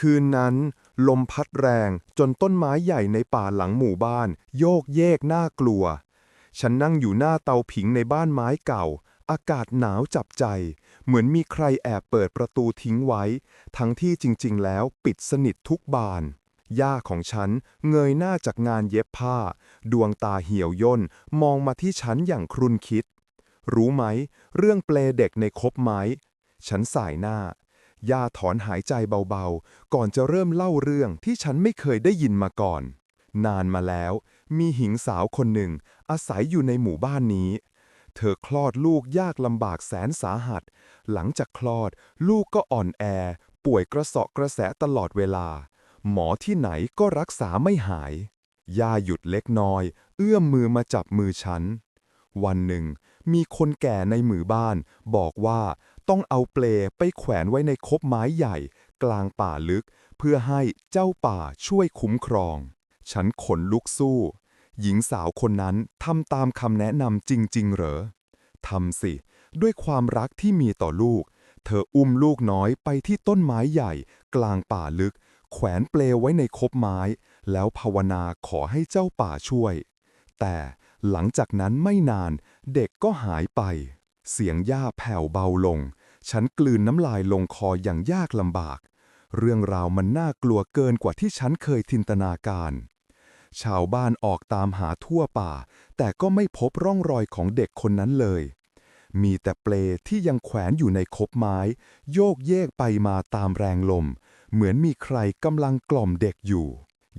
คืนนั้น ลมพัดแรงจนต้นไม้ใหญ่ในป่าหลังหมู่บ้าน โยกเยกน่ากลัว ฉันนั่งอยู่หน้าเตาผิงในบ้านไม้เก่า อากาศหนาวจับใจ เหมือนมีใครแอบเปิดประตูทิ้งไว้ ทั้งที่จริงๆ แล้วปิดสนิททุกบาน ย่าของฉันเงยหน้าจากงานเย็บผ้า ดวงตาเหี่ยวย่นมองมาที่ฉันอย่างครุนคิด รู้ไหม เรื่องเปลเด็กในคบไม้ ฉันสายหน้า ย่าถอนหายใจเบาๆ ก่อนจะเริ่มเล่าเรื่องที่ฉันไม่เคยได้ยินมาก่อน นานมาแล้ว มีหญิงสาวคนหนึ่ง อาศัยอยู่ในหมู่บ้านนี้ เธอคลอดลูกยากลำบากแสนสาหัส หลังจากคลอด ลูกก็อ่อนแอ ป่วยกระเสาะกระแสตลอดเวลา หมอที่ไหนก็รักษาไม่หายย่าหยุดเล็กน้อย เอื้อมมือมาจับมือฉัน วันหนึ่ง มีคนแก่ในหมู่บ้าน บอกว่า ต้องเอาเปลไปแขวนไว้ในคบไม้ใหญ่ กลางป่าลึก เพื่อให้เจ้าป่าช่วยคุ้มครอง ฉันขนลุกสู้ หญิงสาวคนนั้นทำตามคำแนะนำจริง ๆ เหรอทำสิ ด้วยความรักที่มีต่อลูก เธออุ้มลูกน้อยไปที่ต้นไม้ใหญ่ กลางป่าลึก แขวนเปลไว้ในคบไม้ แล้วภาวนาขอให้เจ้าป่าช่วย แต่หลังจากนั้นไม่นานเด็กก็หายไป เสียงย่าแผ่วเบาลง ฉันกลืนน้ำลายลงคออย่างยากลำบาก เรื่องราวมันน่ากลัวเกินกว่าที่ฉันเคยจินตนาการ ชาวบ้านออกตามหาทั่วป่า แต่ก็ไม่พบร่องรอยของเด็กคนนั้นเลย มีแต่เปลที่ยังแขวนอยู่ในคบไม้ โยกเยกไปมาตามแรงลม เหมือนมีใครกำลังกล่อมเด็กอยู่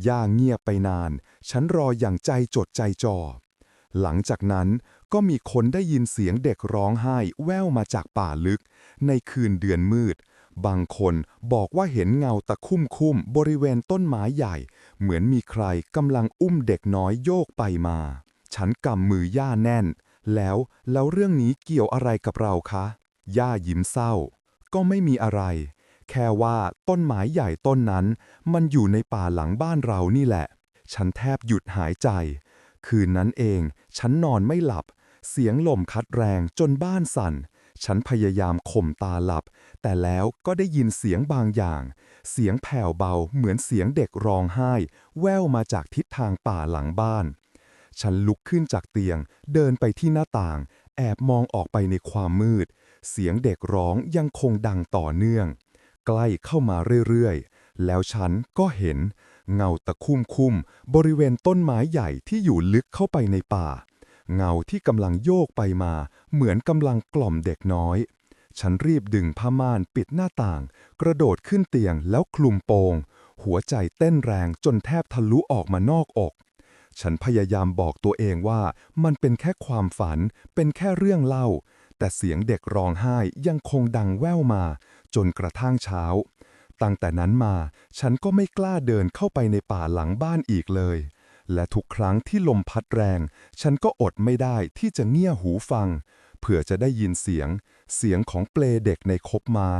ย่าเงียบไปนาน ฉันรออย่างใจจดใจจ่อ หลังจากนั้น ก็มีคนได้ยินเสียงเด็กร้องไห้แว่วมาจากป่าลึก ในคืนเดือนมืด บางคนบอกว่าเห็นเงาตะคุ่มคุ่มบริเวณต้นไม้ใหญ่ เหมือนมีใครกำลังอุ้มเด็กน้อยโยกไปมา ฉันกำมือย่าแน่น แล้วแล้วเรื่องนี้เกี่ยวอะไรกับเราคะ ย่ายิ้มเศร้า ก็ไม่มีอะไร แค่ว่าต้นไม้ใหญ่ต้นนั้น มันอยู่ในป่าหลังบ้านเรานี่แหละ ฉันแทบหยุดหายใจ คืนนั้นเอง ฉันนอนไม่หลับ เสียงลมคัดแรงจนบ้านสั่น ฉันพยายามข่มตาหลับ แต่แล้วก็ได้ยินเสียงบางอย่าง เสียงแผ่วเบาเหมือนเสียงเด็กร้องไห้ แว่วมาจากทิศทางป่าหลังบ้าน ฉันลุกขึ้นจากเตียง เดินไปที่หน้าต่าง แอบมองออกไปในความมืด เสียงเด็กร้องยังคงดังต่อเนื่อง ใกล้เข้ามาเรื่อยๆ แล้วฉันก็เห็นเงาตะคุ่มคุ่มๆบริเวณต้นไม้ใหญ่ที่อยู่ลึกเข้าไปในป่า เงาที่กำลังโยกไปมา เหมือนกำลังกล่อมเด็กน้อย ฉันรีบดึงผ้าม่านปิดหน้าต่าง กระโดดขึ้นเตียงแล้วคลุมโปง หัวใจเต้นแรงจนแทบทะลุออกมานอกอก ฉันพยายามบอกตัวเองว่ามันเป็นแค่ความฝัน เป็นแค่เรื่องเล่า แต่เสียงเด็กร้องไห้ยังคงดังแว่วมา จนกระทั่งเช้า ตั้งแต่นั้นมา ฉันก็ไม่กล้าเดินเข้าไปในป่าหลังบ้านอีกเลย และทุกครั้งที่ลมพัดแรง ฉันก็อดไม่ได้ที่จะเงี่ยหูฟัง เผื่อจะได้ยินเสียง เสียงของเปลเด็กในคบไม้